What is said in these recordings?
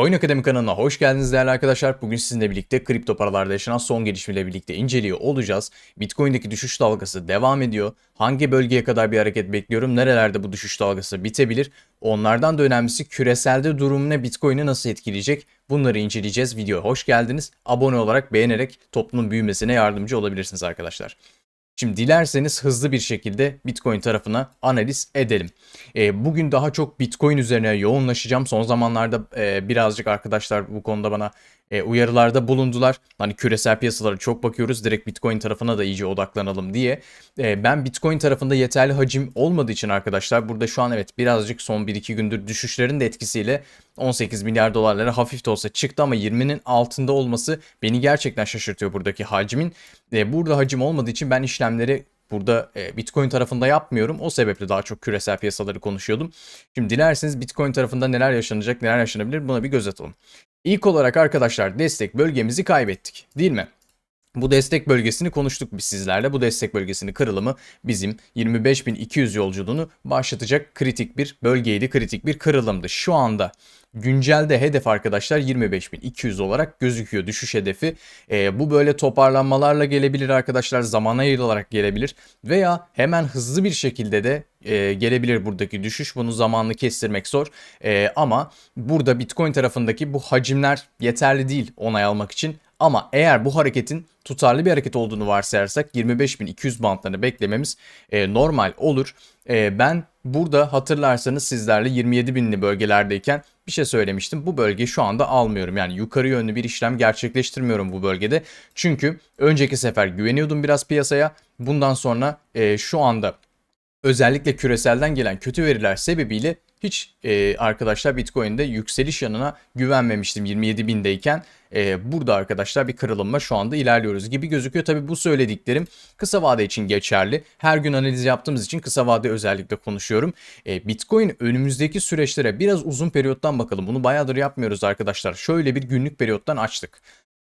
Coin Akademi kanalına hoş geldiniz değerli arkadaşlar. Bugün sizinle birlikte kripto paralarda yaşanan son gelişmeyle birlikte inceliyor olacağız. Bitcoin'deki düşüş dalgası devam ediyor. Hangi bölgeye kadar bir hareket bekliyorum? Nerelerde bu düşüş dalgası bitebilir? Onlardan da önemlisi küreselde durum ne? Bitcoin'i nasıl etkileyecek? Bunları inceleyeceğiz. Videoya hoş geldiniz. Abone olarak beğenerek toplumun büyümesine yardımcı olabilirsiniz arkadaşlar. Şimdi dilerseniz hızlı bir şekilde Bitcoin tarafına analiz edelim. E, bugün daha çok Bitcoin üzerine yoğunlaşacağım. Son zamanlarda e, birazcık arkadaşlar bu konuda bana e, uyarılarda bulundular. Hani küresel piyasalara çok bakıyoruz. Direkt Bitcoin tarafına da iyice odaklanalım diye. E, ben Bitcoin tarafında yeterli hacim olmadığı için arkadaşlar burada şu an evet birazcık son 1-2 gündür düşüşlerin de etkisiyle 18 milyar dolarlara hafif de olsa çıktı ama 20'nin altında olması beni gerçekten şaşırtıyor buradaki hacmin. E, burada hacim olmadığı için ben işlemleri burada e, Bitcoin tarafında yapmıyorum. O sebeple daha çok küresel piyasaları konuşuyordum. Şimdi dilerseniz Bitcoin tarafında neler yaşanacak, neler yaşanabilir buna bir göz atalım. İlk olarak arkadaşlar destek bölgemizi kaybettik değil mi? Bu destek bölgesini konuştuk biz sizlerle. Bu destek bölgesinin kırılımı bizim 25.200 yolculuğunu başlatacak kritik bir bölgeydi, kritik bir kırılımdı. Şu anda güncelde hedef arkadaşlar 25.200 olarak gözüküyor düşüş hedefi. E, bu böyle toparlanmalarla gelebilir arkadaşlar, zamana yayılarak gelebilir veya hemen hızlı bir şekilde de e, gelebilir buradaki düşüş. Bunu zamanlı kestirmek zor. E, ama burada Bitcoin tarafındaki bu hacimler yeterli değil onay almak için. Ama eğer bu hareketin tutarlı bir hareket olduğunu varsayarsak 25.200 bantlarını beklememiz e, normal olur. E, ben burada hatırlarsanız sizlerle 27.000'li bölgelerdeyken bir şey söylemiştim. Bu bölgeyi şu anda almıyorum. Yani yukarı yönlü bir işlem gerçekleştirmiyorum bu bölgede. Çünkü önceki sefer güveniyordum biraz piyasaya. Bundan sonra e, şu anda özellikle küreselden gelen kötü veriler sebebiyle hiç e, arkadaşlar Bitcoin'de yükseliş yanına güvenmemiştim 27 bindeyken. E, burada arkadaşlar bir kırılımla şu anda ilerliyoruz gibi gözüküyor. Tabi bu söylediklerim kısa vade için geçerli. Her gün analiz yaptığımız için kısa vade özellikle konuşuyorum. E, Bitcoin önümüzdeki süreçlere biraz uzun periyottan bakalım. Bunu bayağıdır yapmıyoruz arkadaşlar. Şöyle bir günlük periyottan açtık.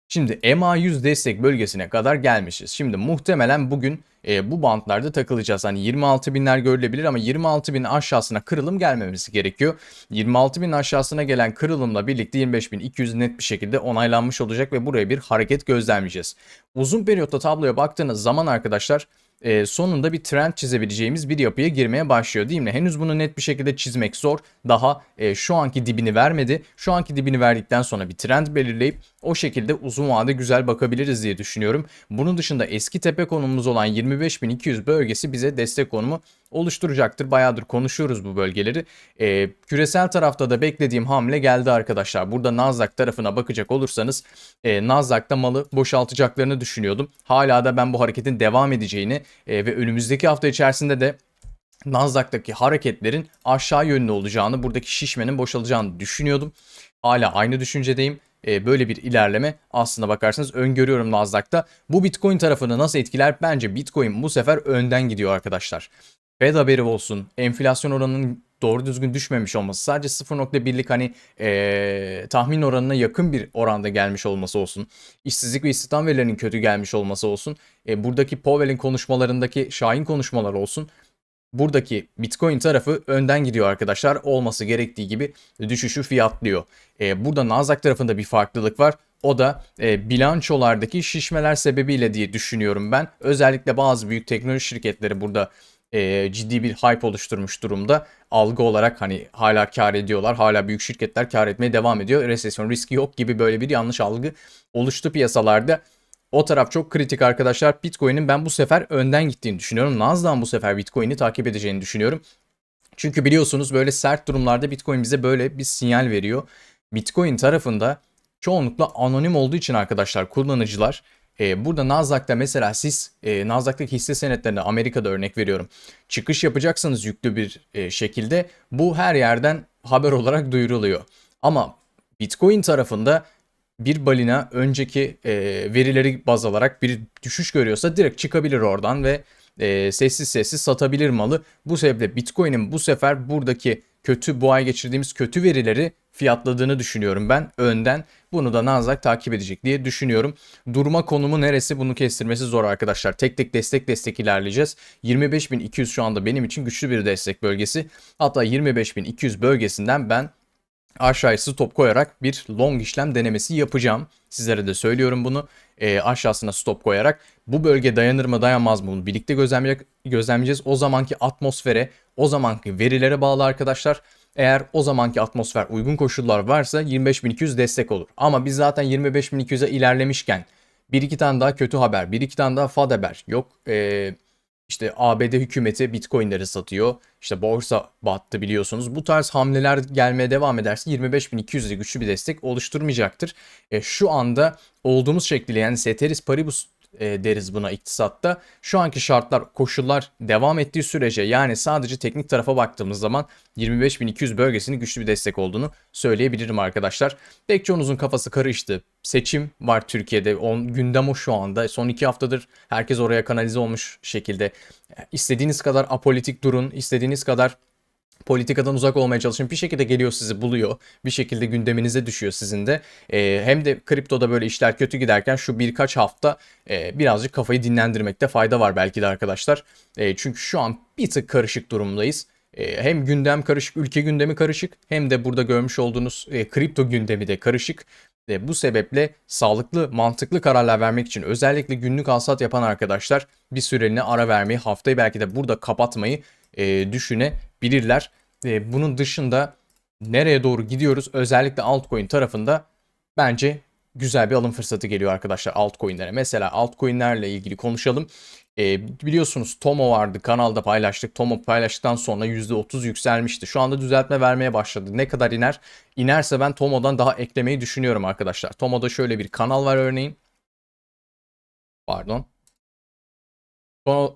Şimdi MA100 destek bölgesine kadar gelmişiz. Şimdi muhtemelen bugün e, bu bantlarda takılacağız. Hani 26 binler görülebilir ama 26 bin aşağısına kırılım gelmemesi gerekiyor. 26 bin aşağısına gelen kırılımla birlikte 25 bin 200 net bir şekilde onaylanmış olacak ve buraya bir hareket gözlemleyeceğiz. Uzun periyotta tabloya baktığınız zaman arkadaşlar e, sonunda bir trend çizebileceğimiz bir yapıya girmeye başlıyor değil mi? Henüz bunu net bir şekilde çizmek zor. Daha e, şu anki dibini vermedi. Şu anki dibini verdikten sonra bir trend belirleyip o şekilde uzun vade güzel bakabiliriz diye düşünüyorum. Bunun dışında eski tepe konumumuz olan 25.200 bölgesi bize destek konumu oluşturacaktır. Bayağıdır konuşuyoruz bu bölgeleri. E, küresel tarafta da beklediğim hamle geldi arkadaşlar. Burada Nasdaq tarafına bakacak olursanız e, Nasdaq'ta malı boşaltacaklarını düşünüyordum. Hala da ben bu hareketin devam edeceğini e, ve önümüzdeki hafta içerisinde de Nasdaq'taki hareketlerin aşağı yönlü olacağını, buradaki şişmenin boşalacağını düşünüyordum. Hala aynı düşüncedeyim. E, böyle bir ilerleme aslında bakarsanız öngörüyorum Nasdaq'ta. Bu Bitcoin tarafını nasıl etkiler? Bence Bitcoin bu sefer önden gidiyor arkadaşlar. Fed haberi olsun, enflasyon oranının doğru düzgün düşmemiş olması, sadece 0.1'lik hani ee, tahmin oranına yakın bir oranda gelmiş olması olsun, işsizlik ve istihdam verilerinin kötü gelmiş olması olsun, e, buradaki Powell'in konuşmalarındaki şahin konuşmalar olsun, buradaki Bitcoin tarafı önden gidiyor arkadaşlar. Olması gerektiği gibi düşüşü fiyatlıyor. E, burada Nasdaq tarafında bir farklılık var. O da e, bilançolardaki şişmeler sebebiyle diye düşünüyorum ben. Özellikle bazı büyük teknoloji şirketleri burada e, ciddi bir hype oluşturmuş durumda. Algı olarak hani hala kar ediyorlar. Hala büyük şirketler kar etmeye devam ediyor. Resesyon riski yok gibi böyle bir yanlış algı oluştu piyasalarda. O taraf çok kritik arkadaşlar. Bitcoin'in ben bu sefer önden gittiğini düşünüyorum. Nasdaq'ın bu sefer Bitcoin'i takip edeceğini düşünüyorum. Çünkü biliyorsunuz böyle sert durumlarda Bitcoin bize böyle bir sinyal veriyor. Bitcoin tarafında çoğunlukla anonim olduğu için arkadaşlar kullanıcılar e, burada Nasdaq'ta mesela siz e, Nasdaq'taki hisse senetlerine Amerika'da örnek veriyorum. Çıkış yapacaksanız yüklü bir e, şekilde bu her yerden haber olarak duyuruluyor. Ama Bitcoin tarafında bir balina önceki e, verileri baz alarak bir düşüş görüyorsa direkt çıkabilir oradan ve e, sessiz sessiz satabilir malı. Bu sebeple Bitcoin'in bu sefer buradaki kötü bu ay geçirdiğimiz kötü verileri fiyatladığını düşünüyorum ben önden. Bunu da Nasdaq takip edecek diye düşünüyorum. Durma konumu neresi bunu kestirmesi zor arkadaşlar. Tek tek destek destek ilerleyeceğiz. 25.200 şu anda benim için güçlü bir destek bölgesi. Hatta 25.200 bölgesinden ben aşağıya stop koyarak bir long işlem denemesi yapacağım. Sizlere de söylüyorum bunu. E, aşağısına stop koyarak bu bölge dayanır mı dayanmaz mı bunu birlikte gözlemleyeceğiz. O zamanki atmosfere, o zamanki verilere bağlı arkadaşlar. Eğer o zamanki atmosfer uygun koşullar varsa 25.200 destek olur. Ama biz zaten 25.200'e ilerlemişken bir iki tane daha kötü haber, bir iki tane daha fad haber yok. Ee, işte ABD hükümeti bitcoinleri satıyor. İşte borsa battı biliyorsunuz. Bu tarz hamleler gelmeye devam ederse 25.200'de güçlü bir destek oluşturmayacaktır. E, şu anda olduğumuz şekliyle yani Ceteris Paribus e, deriz buna iktisatta. Şu anki şartlar, koşullar devam ettiği sürece yani sadece teknik tarafa baktığımız zaman 25.200 bölgesinin güçlü bir destek olduğunu söyleyebilirim arkadaşlar. Pek çoğunuzun kafası karıştı. Seçim var Türkiye'de. On, gündem o şu anda. Son iki haftadır herkes oraya kanalize olmuş şekilde. İstediğiniz kadar apolitik durun, istediğiniz kadar politikadan uzak olmaya çalışın. Bir şekilde geliyor sizi buluyor. Bir şekilde gündeminize düşüyor sizin de. E, hem de kriptoda böyle işler kötü giderken şu birkaç hafta e, birazcık kafayı dinlendirmekte fayda var belki de arkadaşlar. E, çünkü şu an bir tık karışık durumdayız. E, hem gündem karışık, ülke gündemi karışık hem de burada görmüş olduğunuz e, kripto gündemi de karışık. E, bu sebeple sağlıklı, mantıklı kararlar vermek için özellikle günlük alsat yapan arkadaşlar bir süreliğine ara vermeyi, haftayı belki de burada kapatmayı e, düşünebilirler. E, bunun dışında nereye doğru gidiyoruz özellikle altcoin tarafında bence güzel bir alım fırsatı geliyor arkadaşlar altcoin'lere. Mesela altcoin'lerle ilgili konuşalım. E, biliyorsunuz Tomo vardı kanalda paylaştık. Tomo paylaştıktan sonra %30 yükselmişti. Şu anda düzeltme vermeye başladı. Ne kadar iner? İnerse ben Tomo'dan daha eklemeyi düşünüyorum arkadaşlar. Tomo'da şöyle bir kanal var örneğin. Pardon.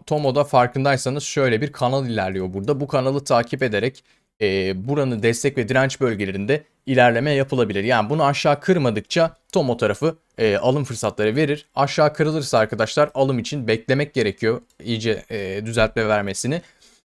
Tomo'da farkındaysanız şöyle bir kanal ilerliyor burada. Bu kanalı takip ederek e, buranın destek ve direnç bölgelerinde ilerleme yapılabilir. Yani bunu aşağı kırmadıkça Tomo tarafı e, alım fırsatları verir. Aşağı kırılırsa arkadaşlar alım için beklemek gerekiyor iyice e, düzeltme vermesini.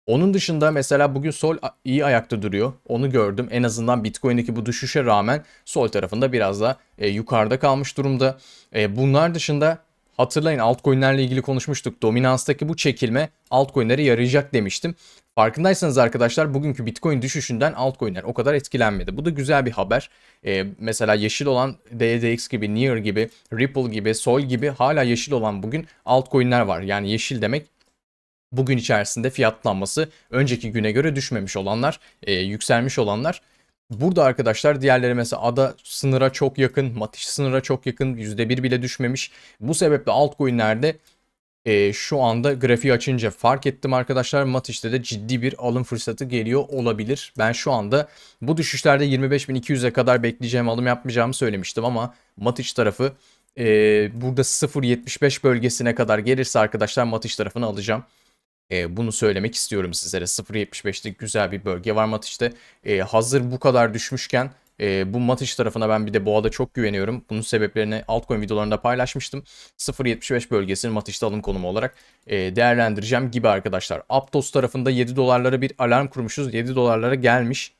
Onun dışında mesela bugün Sol iyi ayakta duruyor. Onu gördüm. En azından Bitcoin'deki bu düşüşe rağmen Sol tarafında biraz da e, yukarıda kalmış durumda. E, bunlar dışında Hatırlayın altcoin'lerle ilgili konuşmuştuk. Dominanstaki bu çekilme altcoin'lere yarayacak demiştim. Farkındaysanız arkadaşlar bugünkü Bitcoin düşüşünden altcoin'ler o kadar etkilenmedi. Bu da güzel bir haber. Ee, mesela yeşil olan DDX gibi, Near gibi, Ripple gibi, Sol gibi hala yeşil olan bugün altcoin'ler var. Yani yeşil demek bugün içerisinde fiyatlanması önceki güne göre düşmemiş olanlar, e, yükselmiş olanlar. Burada arkadaşlar diğerleri mesela ada sınıra çok yakın, Matiş sınıra çok yakın, %1 bile düşmemiş. Bu sebeple altcoin'lerde e, şu anda grafiği açınca fark ettim arkadaşlar. Matiş'te de ciddi bir alım fırsatı geliyor olabilir. Ben şu anda bu düşüşlerde 25.200'e kadar bekleyeceğim alım yapmayacağımı söylemiştim ama Matiş tarafı e, burada 0.75 bölgesine kadar gelirse arkadaşlar Matiş tarafını alacağım. E, bunu söylemek istiyorum sizlere. 0.75'lik güzel bir bölge var Matiş'te. E, hazır bu kadar düşmüşken e, bu Matiş tarafına ben bir de Boğa'da çok güveniyorum. Bunun sebeplerini altcoin videolarında paylaşmıştım. 0.75 bölgesini Matiş'te alım konumu olarak e, değerlendireceğim gibi arkadaşlar. Aptos tarafında 7 dolarlara bir alarm kurmuşuz. 7 dolarlara gelmiş.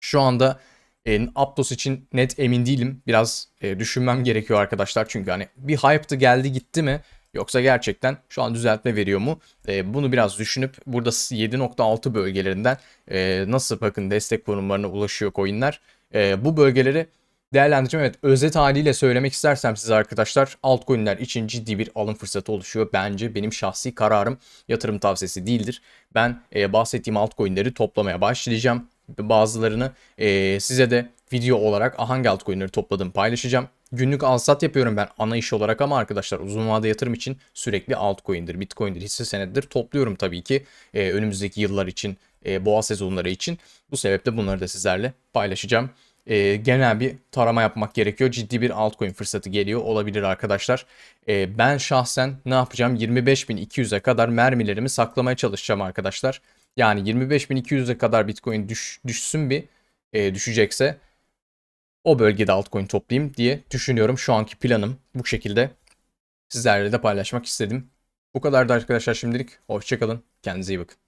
Şu anda e, Aptos için net emin değilim. Biraz e, düşünmem gerekiyor arkadaşlar. Çünkü hani bir hype'tı geldi gitti mi? Yoksa gerçekten şu an düzeltme veriyor mu? E, bunu biraz düşünüp burada 7.6 bölgelerinden e, nasıl bakın destek konumlarına ulaşıyor coinler. E, bu bölgeleri değerlendireceğim. Evet özet haliyle söylemek istersem size arkadaşlar altcoin'ler için ciddi bir alım fırsatı oluşuyor. Bence benim şahsi kararım yatırım tavsiyesi değildir. Ben e, bahsettiğim altcoin'leri toplamaya başlayacağım. Bazılarını e, size de video olarak hangi altcoin'leri topladığımı paylaşacağım. Günlük alsat yapıyorum ben ana iş olarak ama arkadaşlar uzun vade yatırım için sürekli altcoin'dir, bitcoin'dir, hisse senedidir topluyorum tabii ki e, önümüzdeki yıllar için, e, boğa sezonları için. Bu sebeple bunları da sizlerle paylaşacağım. E, genel bir tarama yapmak gerekiyor. Ciddi bir altcoin fırsatı geliyor olabilir arkadaşlar. E, ben şahsen ne yapacağım? 25.200'e kadar mermilerimi saklamaya çalışacağım arkadaşlar. Yani 25.200'e kadar bitcoin düş, düşsün bir e, düşecekse o bölgede altcoin toplayayım diye düşünüyorum. Şu anki planım bu şekilde. Sizlerle de paylaşmak istedim. Bu kadar da arkadaşlar şimdilik. Hoşçakalın. Kendinize iyi bakın.